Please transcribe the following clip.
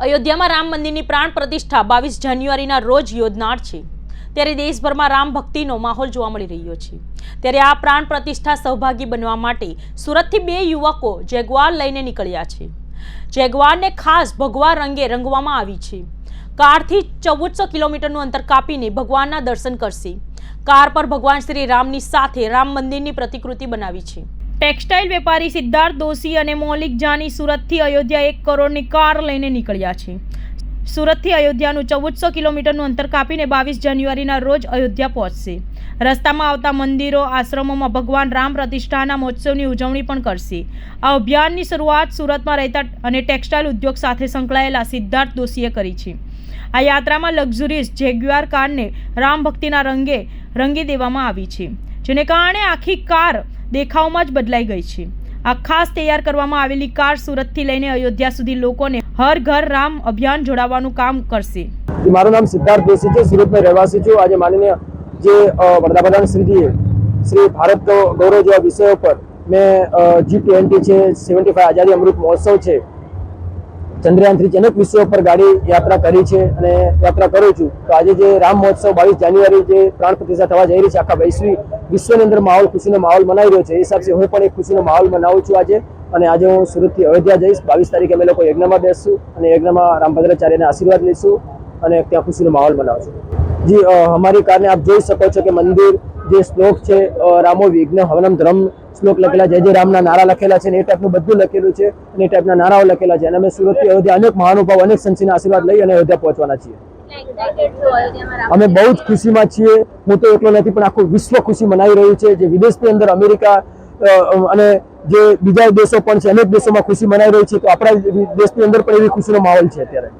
અયોધ્યામાં રામ મંદિરની પ્રાણ પ્રતિષ્ઠા બાવીસ જાન્યુઆરીના રોજ યોજનાર છે. ત્યારે દેશભરમાં રામ ભક્તિનો માહોલ જોવા મળી રહ્યો છે. ત્યારે આ પ્રાણ પ્રતિષ્ઠા સહભાગી બનવા માટે સુરતથી બે યુવકો જેગવાર લઈને નીકળ્યા છે. જેગવારને ખાસ ભગવા રંગે રંગવામાં આવી છે. કારથી ચૌદસો કિલોમીટરનું અંતર કાપીને ભગવાનના દર્શન કરશે. કાર પર ભગવાન શ્રી રામની સાથે રામ મંદિરની પ્રતિકૃતિ બનાવી છે. ટેક્સટાઇલ વેપારી સિદ્ધાર્થ દોશી અને મૌલિક જાની સુરતથી અયોધ્યા એક કરોડની કાર લઈને નીકળ્યા છે. સુરતથી અયોધ્યાનું ચૌદસો કિલોમીટરનું અંતર કાપીને બાવીસ જાન્યુઆરીના રોજ અયોધ્યા પહોંચશે. રસ્તામાં આવતા મંદિરો, આશ્રમોમાં ભગવાન રામ પ્રતિષ્ઠાના મહોત્સવની ઉજવણી પણ કરશે. આ અભિયાનની શરૂઆત સુરતમાં રહેતા અને ટેક્સટાઇલ ઉદ્યોગ સાથે સંકળાયેલા સિદ્ધાર્થ દોશીએ કરી છે. આ યાત્રામાં લક્ઝુરિયસ જેગ્યુઆર કારને રામ ભક્તિના રંગે રંગી દેવામાં આવી છે, જેને કારણે આખી કાર દેખાવમાં જ બદલાઈ ગઈ છે. આ ખાસ તૈયાર કરવામાં આવેલી કાર સુરતથી લઈને અયોધ્યા સુધી લોકોને હર ઘર રામ અભિયાન જોડાવાનું કામ કરશે. મારું નામ સિદ્ધાર્થ દોશી છે. સુરતનો રહેવાસી છું. આજે માનનીય જે વડાપ્રધાન શ્રીજીએ શ્રી ભારત ગૌરવ જેવા વિષયો પર મેં જી ટ્વેન્ટી છે સેવન્ટી ફાઈવ આઝાદી અમૃત મહોત્સવ છે ચંદ્રયાન થ્રી અનેક વિષયો પર ગાડી યાત્રા કરી છે અને યાત્રા કરું છું. તો આજે જે રામ મહોત્સવ બાવીસ જાન્યુઆરી જે પ્રાણ પ્રતિષ્ઠા થવા જઈ રહી છે, આખા વૈશ્વિક વિશ્વની અંદર માહોલ ખુશીનો માહોલ મનાવી રહ્યો છે. એ હિસાબથી હું પણ એક ખુશીનો માહોલ મનાવું છું આજે અને આજે હું સુરતથી અયોધ્યા જઈશ. બાવીસ તારીખે અમે લોકો યજ્ઞમાં બેસશું અને યજ્ઞમાં રામભદ્રાચાર્યના આશીર્વાદ લઈશું અને ત્યાં ખુશીનો માહોલ મનાવશું. જી અમારી કારને આપ જોઈ શકો છો કે મંદિર જે શ્લોક છે રામો વિઘ્ન હવનમ ધર્મ શ્લોક લખેલા છે. જે રામના નારા લખેલા છે ને એ ટાઈપનું બધું લખેલું છે એ ટાઈપના નારાઓ લખેલા છે. અને અમે સુરતથી અયોધ્યા અનેક મહાનુભાવ, અનેક સંતના આશીર્વાદ લઈ અને અયોધ્યા પહોંચવાના છીએ. અમે બહુ જ ખુશીમાં છીએ. હું તો એકલો નથી, પણ આખું વિશ્વ ખુશી મનાવી રહ્યું છે. જે વિદેશની અંદર અમેરિકા અને જે બીજા દેશો પણ છે, અનેક દેશોમાં ખુશી મનાવી રહી છે. તો આપણા દેશની અંદર પણ એવી ખુશીનો માહોલ છે અત્યારે.